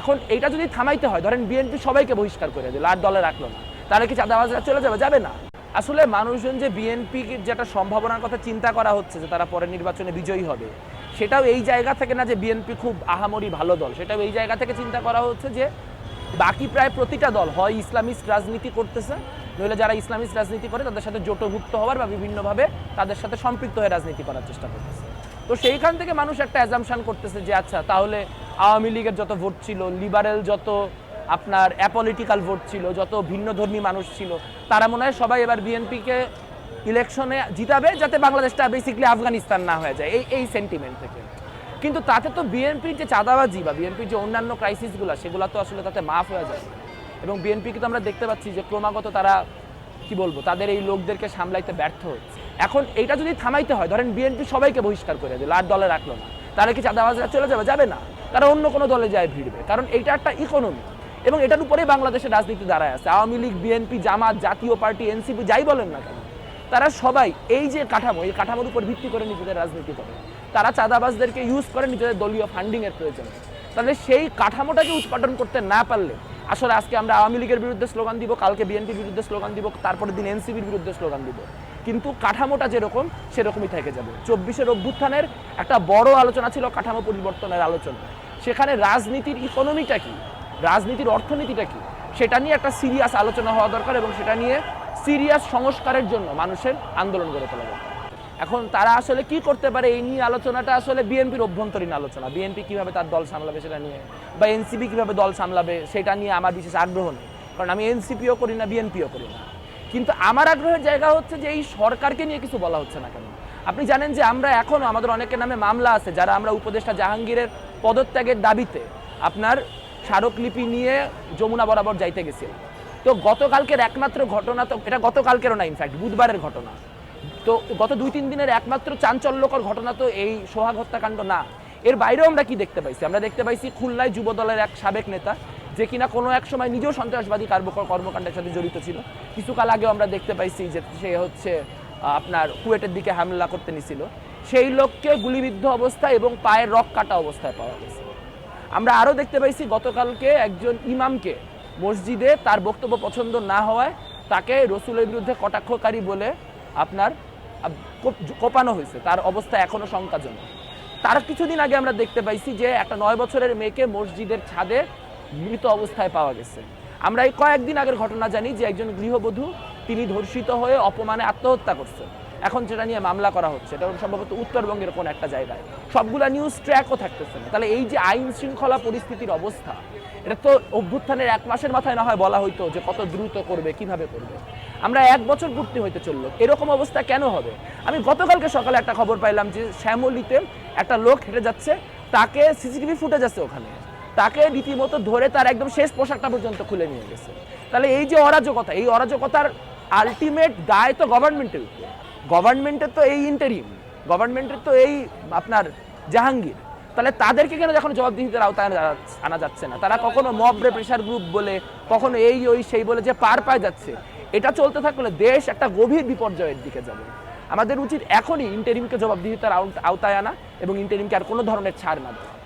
এখন এইটা যদি থামাইতে হয়, ধরেন বিএনপি সবাইকে বহিষ্কার করে দিল, আর দলে রাখল না, তাহলে কি চাঁদাবাজরা চলে যাবে? যাবে না। আসলে মানুষজন যে বিএনপি যেটা সম্ভাবনার কথা চিন্তা করা হচ্ছে যে তারা পরের নির্বাচনে বিজয়ী হবে, সেটাও এই জায়গা থেকে না যে বিএনপি খুব আহামরি ভালো দল, সেটাও এই জায়গা থেকে চিন্তা করা হচ্ছে যে বাকি প্রায় প্রতিটা দল, হয় ইসলামিস্ট রাজনীতি করতেছে, নইলে যারা ইসলামিস্ট রাজনীতি করে তাদের সাথে জোটভুক্ত হওয়ার বা বিভিন্নভাবে তাদের সাথে সম্পৃক্ত হয়ে রাজনীতি করার চেষ্টা করতেছে। তো সেইখান থেকে মানুষ একটা অ্যাজামশন করতেছে যে আচ্ছা তাহলে আওয়ামী লীগের যত ভোট ছিল লিবারেল যত আপনার অ্যাপলিটিক্যাল ভোট ছিল, যত ভিন্ন ধর্মী মানুষ ছিল, তারা মনে হয় সবাই এবার বিএনপিকে ইলেকশনে জিতাবে যাতে বাংলাদেশটা বেসিক্যালি আফগানিস্তান না হয়ে যায়, এই এই সেন্টিমেন্ট থেকে। কিন্তু তাতে তো বিএনপির যে চাঁদাবাজি বা বিএনপির যে অন্যান্য ক্রাইসিসগুলো সেগুলো তো আসলে তাতে মাফ হয়ে যায়। এবং বিএনপিকে তো আমরা দেখতে পাচ্ছি যে ক্রমাগত তারা, কি বলব, তাদের এই লোকদেরকে সামলাইতে ব্যর্থ হচ্ছে। এখন এটা যদি থামাইতে হয়, ধরেন বিএনপি সবাইকে বহিষ্কার করে দিল, আর দলে রাখল না, তাহলে কি চাঁদাবাজরা চলে যাবে? যাবে না। তারা অন্য কোনো দলে যায় ভিড়বে। কারণ এইটা একটা ইকোনমি এবং এটার উপরেই বাংলাদেশের রাজনীতি দাঁড়ায় আছে। আওয়ামী লীগ, বিএনপি, জামাত, জাতীয় পার্টি, এনসিপি, যাই বলেন না কেন, তারা সবাই এই যে কাঠামো, এই কাঠামোর উপর ভিত্তি করে নিজেদের রাজনীতি করে। তারা চাঁদাবাজদেরকে ইউজ করে নিজেদের দলীয় ফান্ডিং এর প্রয়োজনে। তাহলে সেই কাঠামোটাকে উৎপাদন করতে না পারলে, আসলে আজকে আমরা আওয়ামী লীগের বিরুদ্ধে স্লোগান দিব, কালকে বিএনপির বিরুদ্ধে স্লোগান দিব, তারপরের দিন এনসিপির বিরুদ্ধে স্লোগান দিব। কিন্তু কাঠামোটা যেরকম, সেরকমই থেকে যাবে। চব্বিশের অভ্যুত্থানের একটা বড় আলোচনা ছিল কাঠামো পরিবর্তনের আলোচনা। সেখানে রাজনীতির ইকোনমিটা কি? রাজনীতির অর্থনীতিটা কি? সেটা নিয়ে একটা সিরিয়াস আলোচনা হওয়া দরকার এবং সেটা নিয়ে সিরিয়াস সংস্কারের জন্য মানুষের আন্দোলন গড়ে তোলা দরকার। এখন তারা আসলে কি করতে পারে এই নিয়ে আলোচনাটা আসলে বিএনপির অভ্যন্তরীণ আলোচনা। বিএনপি কীভাবে তার দল সামলাবে সেটা নিয়ে বা এনসিপি কীভাবে দল সামলাবে সেটা নিয়ে আমার বিশেষ আগ্রহ নেই। কারণ আমি এনসিপিও করি না, বিএনপিও করি না। কিন্তু আমার আগ্রহের জায়গা হচ্ছে যে এই সরকারকে নিয়ে কিছু বলা হচ্ছে না কেন? আপনি জানেন যে আমরা এখনও আমাদের অনেকের নামে মামলা আছে, যারা আমরা উপদেষ্টা জাহাঙ্গীরের পদত্যাগের দাবিতে আপনার স্মারকলিপি নিয়ে যমুনা বরাবর যাইতে গেছিলাম তো গতকালকের একমাত্র ঘটনা তো এটা গতকালকেরও না ইনফ্যাক্ট বুধবারের ঘটনা। তো গত দুই তিন দিনের একমাত্র চাঞ্চল্যকর ঘটনা তো এই সোহাগ হত্যাকাণ্ড না। এর বাইরেও আমরা কি দেখতে পাইছি? আমরা দেখতে পাইছি খুলনায় যুব দলের এক সাবেক নেতা, যে কিনা কোনো এক সময় নিজেও সন্ত্রাসবাদী কর্মকাণ্ডের সাথে জড়িত ছিল। কিছুকাল আগেও আমরা দেখতে পাইছি যে সে হচ্ছে আপনার কুয়েটের দিকে হামলা করতে নিছিল। সেই লোককে গুলিবিদ্ধ অবস্থায় এবং পায়ের রক কাটা অবস্থায় পাওয়া গেছে। আমরা আরও দেখতে পাইছি, গতকালকে একজন ইমামকে মসজিদে তার বক্তব্য পছন্দ না হওয়ায় তাকে রসুলের বিরুদ্ধে কটাক্ষকারী বলে আপনার কোপানো হয়েছে। তার অবস্থা এখনও শঙ্কাজনক। তার কিছুদিন আগে আমরা দেখতে পাইছি যে একটা নয় বছরের মেয়েকে মসজিদের ছাদে মৃত অবস্থায় পাওয়া গেছে। আমরা এই কয়েকদিন আগের ঘটনা জানি যে একজন গৃহবধূ, তিনি ধর্ষিত হয়ে অপমানে আত্মহত্যা করছে এখন যেটা নিয়ে মামলা করা হচ্ছে, এটা সম্ভবত উত্তরবঙ্গের কোন একটা জায়গায়। সবগুলা নিউজ ট্র্যাকও থাকতেছে না। তাহলে এই যে আইন শৃঙ্খলা পরিস্থিতির অবস্থা, এটা তো অভ্যুত্থানের এক মাসের মাথায় না হয় বলা হইতো যে কত দ্রুত করবে, কীভাবে করবে। আমরা এক বছর পূর্তি হইতে চলল, এরকম অবস্থা কেন হবে? আমি গতকালকে সকালে একটা খবর পাইলাম যে শ্যামলিতে একটা লোক হেঁটে যাচ্ছে, তাকে সিসিটিভি ফুটেজ আছে ওখানে। তাকে রীতিমতো ধরে তার একদম শেষ পোশাকটা পর্যন্ত খুলে নিয়ে গেছে। তাহলে এই যে অরাজকতা, এই অরাজকতার আলটিমেট দায় তো গভর্নমেন্টের উপরে। গভর্নমেন্টের তো এই ইন্টারিম গভর্নমেন্টের তো এই আপনার জাহাঙ্গীর। তাহলে তাদেরকে কেন যখন জবাবদিহিতার আওতায় আনা- যাচ্ছে না? তারা কখনো মবরে প্রেশার গ্রুপ বলে, কখনো এই ওই সেই বলে যে পার পায় যাচ্ছে। এটা চলতে থাকলে দেশ একটা গভীর বিপর্যয়ের দিকে যাবে। আমাদের উচিত এখনই ইন্টারিমকে জবাবদিহিতার আওত- আওতায় আনা এবং ইন্টারিমকে আর কোনো ধরনের ছাড় না দেওয়া।